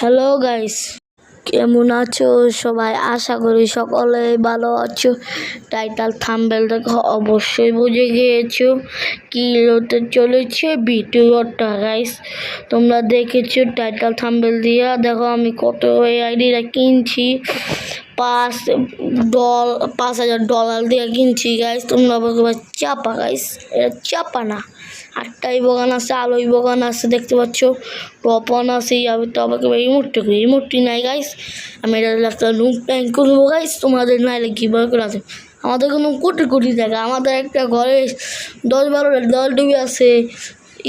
Hello guys কেমন আছো? সবাই আশা করি সকলে ভালো আছো। টাইটাল থাম্বেল দেখো, অবশ্যই বুঝে গিয়েছো কি হতে চলেছে ভিডিওটা গাইস তোমরা দেখেছ টাইটাল থাম্বেল দিয়ে? দেখো আমি কত এই আইডিটা কিনছি। পাঁচ ডল, পাঁচ হাজার ডলার দিয়ে কিনছি গাইস তোমরা বলবে চাপা গাইস এটা চাপা না। আটটাই বাগান আছে, আলোই বাগান আছে, দেখতে পাচ্ছ। টপন আছে আমি তো আমাকে এই মুহূর্তে করি। মুহূর্তে নাই গাইস আমি এটা একটা লুক ট্যাঙ্ক করব গাইস তোমাদের নাইলে কীভাবে করে আছে? আমাদের কোনো কোটি কোটি জায়গা আমাদের একটা ঘরে দশ বারোটা দল ডুবি আছে,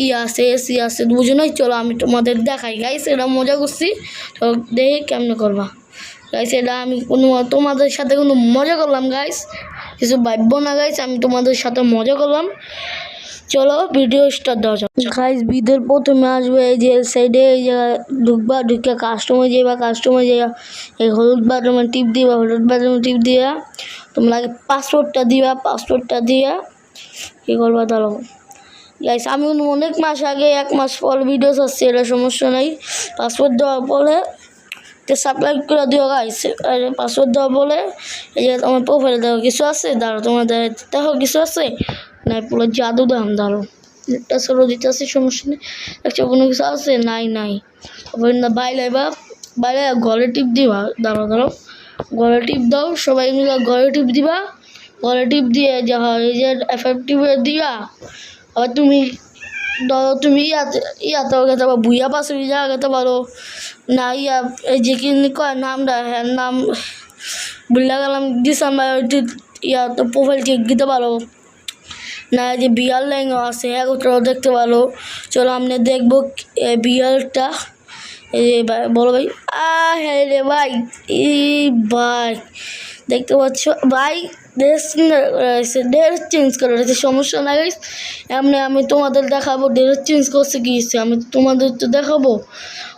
ই আছে এসি আছে দুজনেই চলো আমি তোমাদের দেখাই গাইস এটা মজা করছি। তো দেখে কেমনে করবা। গাইস এটা আমি কোনো তোমাদের সাথে কোনো মজা করলাম গাইস কিছু ভাববো না গাইস আমি তোমাদের সাথে মজা করলাম। চলো ভিডিও স্টার্ট দেওয়া যাক। গাইস বিদের প্রথমে আসবে এই যে সাইডে এই জায়গায় ঢুকবা, ঢুকে কাস্টমার যাইবা কাস্টমার যাইবা এই হলুদ বাটনে টিপ দিবা, হলুদ বাটনে টিপ দিয়া তোমরা আগে পাসওয়ার্ডটা দিবা পাসওয়ার্ডটা দিয়া কী করবা দাঁড়াও গাইস আমি অনেক মাস আগে, এক মাস পর ভিডিও আসছে, এটা সমস্যা নাই। পাসওয়ার্ড দেওয়ার পরে তো সাবস্ক্রাইব করে দিও গাইস আর পাসওয়ার্ড দেওয়া বলে, এই যে তোমার প্রোফাইলে দেখো কিছু আছে দাঁড়ো তোমার দেখো কিছু আছে? না পুরো জাদু দাম দাঁড়ো সরো দিতে আছে, সমস্যা নেই। একটা কোনো কিছু আছে? নাই নাই। তারপরে না, বাইরে বা, বাইরে গলে টিপ দিবা দাঁড়ো দাঁড়ো গলে টিপ দাও, সবাই মিলে গলে টিপ দিবা। গলে টিপ দিয়ে যা হয়, এই যে এফ এফ টিপে দিবা আবার তুমি ধরো তুমি ইয়াতে ইয়াতে পারো বুইয়া পাশে যা গেতে পারো না ইয়া যে কি কয় নাম নামটা হ্যাঁ নাম বুল্লা গেলাম, ডিসেম্বর ইয়া তো প্রোফাইল ঠিক দিতে পারো। না যে বিয়ার ল্যাঙ্গো আছে এক দেখতে পারো। চলো আমরা দেখব বিয়ারটা এই যে ভাই বলো ভাই। আ হ্যাঁ রে ভাই, এই ভাই। দেখতে পাচ্ছ, ভাই ড্রেস ড্রেস চেঞ্জ করে রয়েছে, সমস্যা না গাইস এমনি আমি তোমাদের দেখাবো ড্রেস চেঞ্জ করছে কি আমি তোমাদের তো দেখাবো।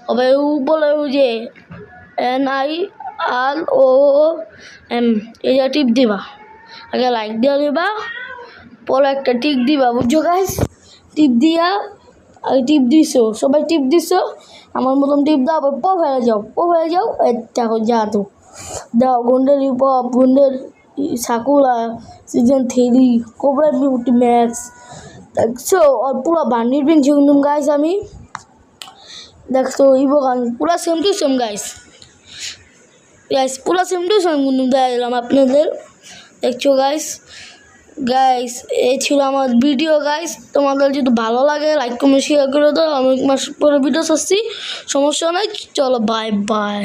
আবার ও বলে যে N I R O M এই যে টিপ দিবা। আগে লাইক দিয়ে দিবা, পরে একটা টিপ দিবা, বুঝছ গাইস টিপ দিয়া টিপ দিছো, সবাই টিপ দিছো, আমার মতন টিপ দাও, আবার প্রোফাইলে যাও প্রোফাইলে যাও, এই যা জাদু দাও, গুন্ডের হিপহপ গুন্ডের সাকুলা season three cobra beauty max দেখছ? আর পুরো বান্ডির পিনছি কিন্তু গাইস আমি। দেখছ ইবো গান, পুরো same to same guys guys পুরো সেম টু সেম কিন্তু দিলাম আপনাদের। দেখছ গাইস গাইস এই ছিল আমার ভিডিও গাইস তোমাদের যদি ভালো লাগে লাইক কমেন্ট শেয়ার করে দাও। আমি এক মাস পরে ভিডিও আসছি। সমস্যা নাই। চলো বাই বাই